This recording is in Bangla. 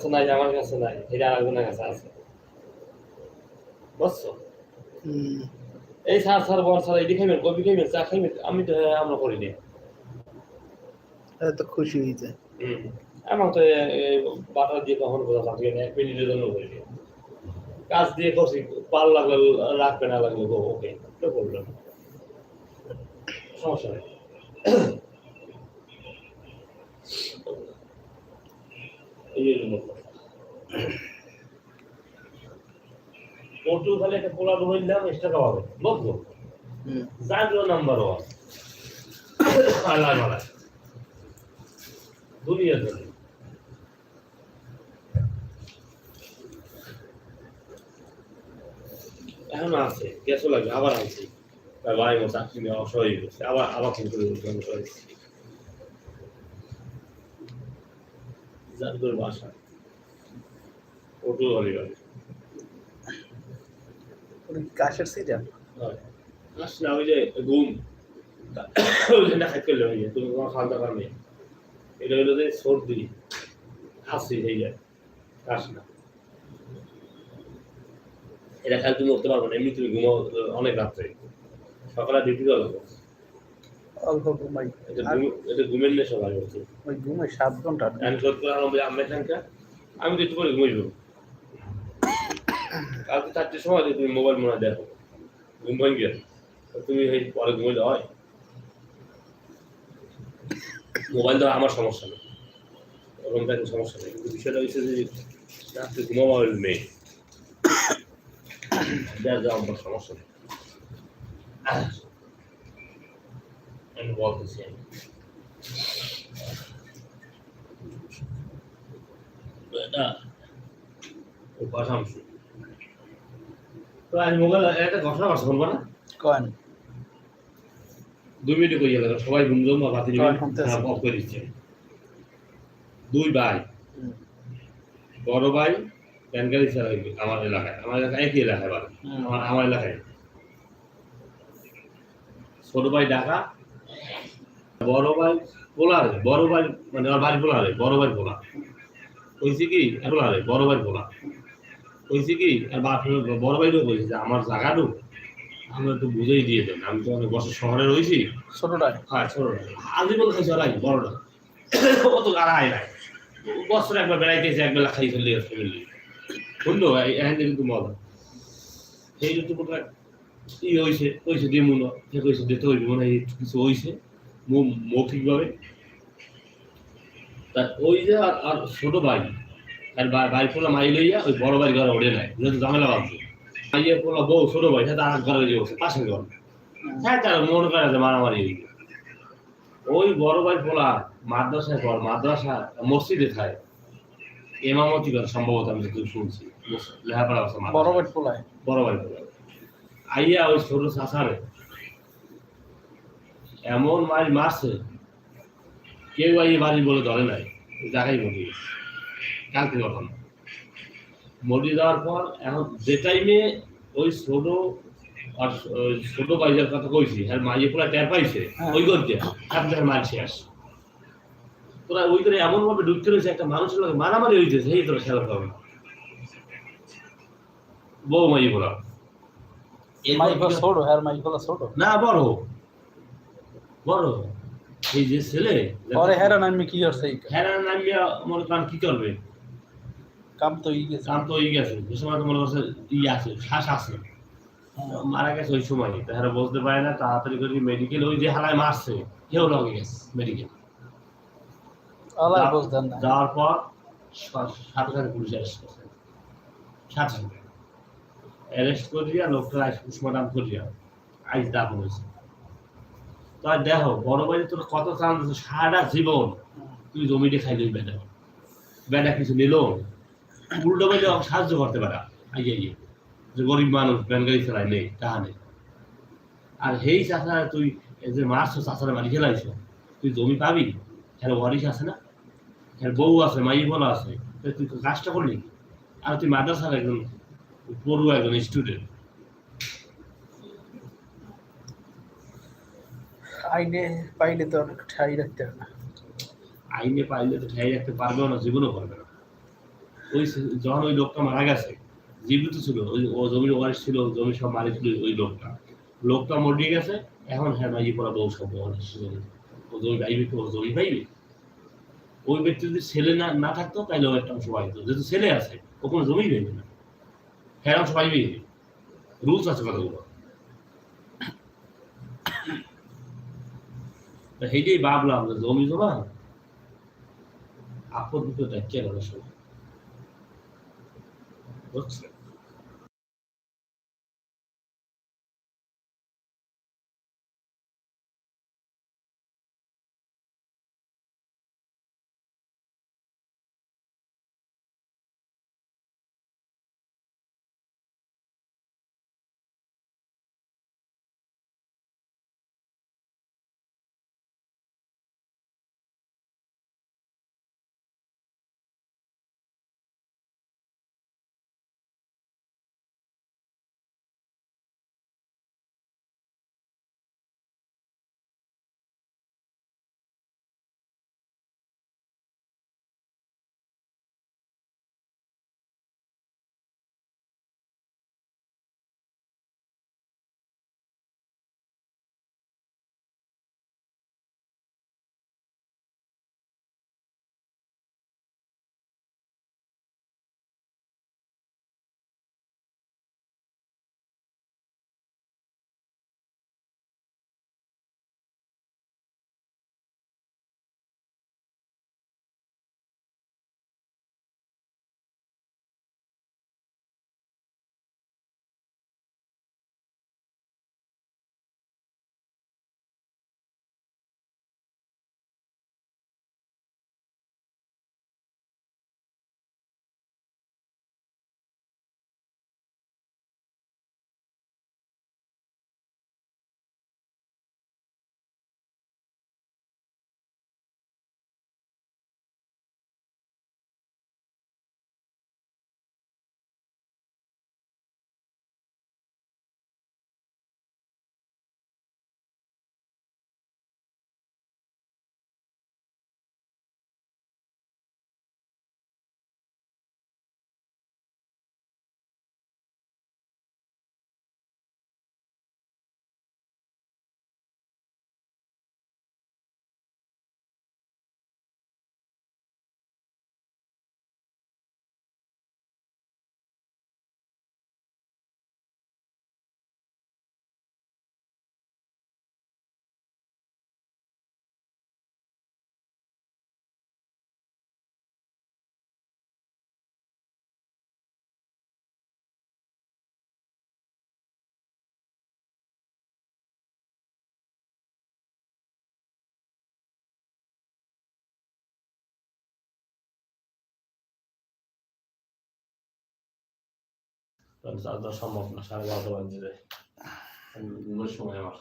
কাছে নাই আমার কাছে নাই। এটা আরেকজনের কাছে আছে বুঝছ? এই সার সার বর সার এটি খাইবেন কফি খাইবেন চা খাইবেন আমি তো আমরা করি না তো খুশি হয়ে যায়। এমন তো বাটার দিয়ে কখন কোথাও থাকবে না এক মিনিটের জন্য করি কাজ দিয়ে করছি পাল লাগলে রাখবে না লাগলে ওকে তো করলাম সমস্যা নেই। এই জন্য পর্তুগালে একটা পোলা রইলাম এক্সট্রা খাওয়াবে। বুঝলো হুম। নাম্বার ওয়ান আল্লাহ মালা দুনিয়ার জন্য। এখন আছে গ্যাসও লাগবে আবার আনছি তার ভাই মো চাকরি অসহায় হয়ে গেছে আবার আবার ফোন করে বাসা। কি কাশের সিজন? আসলে ওই যে ঘুম। ওই না খাইতে হয়ে যায়। তুমি তোমার দাওয়া নেই। এটা হলো যে সর্দি কাশি হয়ে যায়। কাশ না। এটা খাই তুমি উঠতে পারবে না। এমনি তুমি ঘুমাও অনেক রাত্রে। সকালে ডিউটি করা লাগবে অল্প ঘুমাই। এটা ঘুমের সবাই করছে ওই ঘুমাই সাত ঘণ্টা। আমি শোধ আমি আমি তো একটু পরে কালকে চারটের সময় তুমি মোবাইল মনে দেখো। ঘুম ভাঙ গিয়ে তুমি এই পরে ঘুমাইলে হয়? মোবাইল তো আমার সমস্যা নেই। ওরকম কোনো সমস্যা নেই। কিন্তু বিষয়টা হচ্ছে যে, রাত্রে ঘুমাবো মেয়ে। যা যা আমার সমস্যা নেই। আমি বলতেছি আমি। দুই মিনিট করিয়ে লাগল সবাই ঘুম জমা বাতি সবাই শুনতে আছে। অফ করে দিচ্ছে। দুই ভাই। বড় ভাই আমার এলাকায়। আমার এলাকায় একই এলাকায় বাড়ি। আমার আমার এলাকায়। ছোট ভাই ঢাকা বড় ভাই পোলারে বড় ভাই মানে আমার বাড়ি পোলারে বড় ভাই পোলা কইছি কি পোলারে বড় ভাই পোলা কইছি কি আর বাপ বড় ভাইও কইছে যে আমার জায়গাটু আমি একটু বুঝেই দিয়ে দেন। আমি তো অনেক বছর শহরে রয়েছি। ছোটটাই হ্যাঁ ছোটটা আজীবন খাইছে ওরাই বড়টা অত গাড়া হয় নাই। বছর একবার বেড়াইতেছে একবেলা খাই ফেললে ফ্যামিলি শুনলো এখান থেকে কিন্তু মজা সেই কোনো এক ই হয়েছে কইছে দিয়ে মনে সে কইছে দিতে হইবে মনে হয় কিছু হয়েছে মৌখিকভাবে। তা ওই যে আর আর ছোট ভাই আর বাড়ি পোলা মাই লইয়া ওই বড় বাড়ি ঘরে ওড়ে নাই যেহেতু ঝামেলা বাঁধছে। মাইয়ে পোলা বউ ছোট ভাই সেটা আর ঘরে গিয়ে বসে পাশের ঘর। হ্যাঁ তার মনে করে যে মারামারি। ওই বড় ভাই পোলা মাদ্রাসায় পর মাদ্রাসা মসজিদে খায়। এমামতি করে সম্ভবত আমি যেটুকু শুনছি। লেখাপড়া। বড় বেট পোলায়? বড় ভাই পোলা আইয়া ওই ছোট চাষারে এমন মার মারছে কেউ আইয়ে বাড়ি বলে ধরে নাই জায়গায় মরি গেছে। কালকে ঘটনা। মরি যাওয়ার পর এখন যে টাইমে ওই ছোট আর ছোট ভাইজার কথা কইছি আর মাইয়ে পুরা টের পাইছে হ্যাঁ। ওই করতে আপনার মার শেষ তোরা ওই করে এমন ভাবে ঢুকতে রয়েছে একটা মানুষের লোক মারামারি হইতেছে এই তোরা খেলা পাবে বউ হ্যাঁ মাইক বলা ছোট। না বড়। বড়। এই যে ছেলে পরে হেরান আমি কি করছে? হ্যাঁ নামিয়া মনে করেন কি করবে? কাম তো ই গেছে। কাম তো ই গেছে। যে সময় তো করছে ই আছে শ্বাস আছে। মারা গেছে ওই সময়। তাহারা বুঝতে পারে না তাড়াতাড়ি করে মেডিকেল ওই যে হালায় মারছে কেউ লগে গেছে মেডিকেল আল্লাহ বুঝতেন না। যাওয়ার পর সাথে সাথে পুলিশ অ্যারেস্ট করছে। সাথে সাথে অ্যারেস্ট করিয়া লোকটা পুষ্পদান করিয়া আইস দাফন হয়েছে। তাই দেখো, বড় ভাই তোর কত চান দিচ্ছে সারাটা জীবন তুই জমিতে খাইলি বেটা। বেটা কিছু নিল, উল্টো বাইরে সাহায্য করতে পারা আইয়ে আইয়ে যে গরিব মানুষ, ব্যান গাড়ি চালায়, নেই, তাহা নেই। আর হেই চাষা তুই যে মারছো চাষারা বাড়ি খেলাইছ তুই জমি পাবি? হ্যাঁ ওয়ারিশ আছে না? হ্যাঁ বউ আছে মাই বলা আছে। তুই কাজটা করলি। আর তুই মাদ্রাসার একজন পড়ুয়া, একজন স্টুডেন্ট আইনে পাইলে তো অনেক ঠাই রাখতে হবে আইনে পাইলে তো ঠাই রাখতে পারবেও না, জীবনও পারবে না। ওই যখন ওই লোকটা মারা গেছে, জীবিত ছিল, ওই ও জমির ওয়ারিশ ছিল জমি সব মারি ছিল ওই লোকটা। লোকটা মরে গেছে, এখন হ্যাঁ মাইজি পড়া বউ সব। ও জমি পাইবে তো ও জমি পাইবে? ওই ব্যক্তি যদি ছেলে না না থাকতো তাহলে ও একটা অংশ পাইতো যেহেতু ছেলে আছে, ও কোনো জমি পাইবে না। হ্যাঁ অংশ পাইবেই। রুলস আছে কতগুলো সেইটাই ভাবলাম যে জমি জমা? আপদ বিপদ দেখতে গেল বুঝছেন? চার্জ দেওয়া সম্ভব না সাড়ে বারোটা বাজে যায় ঘুমের সময় আমার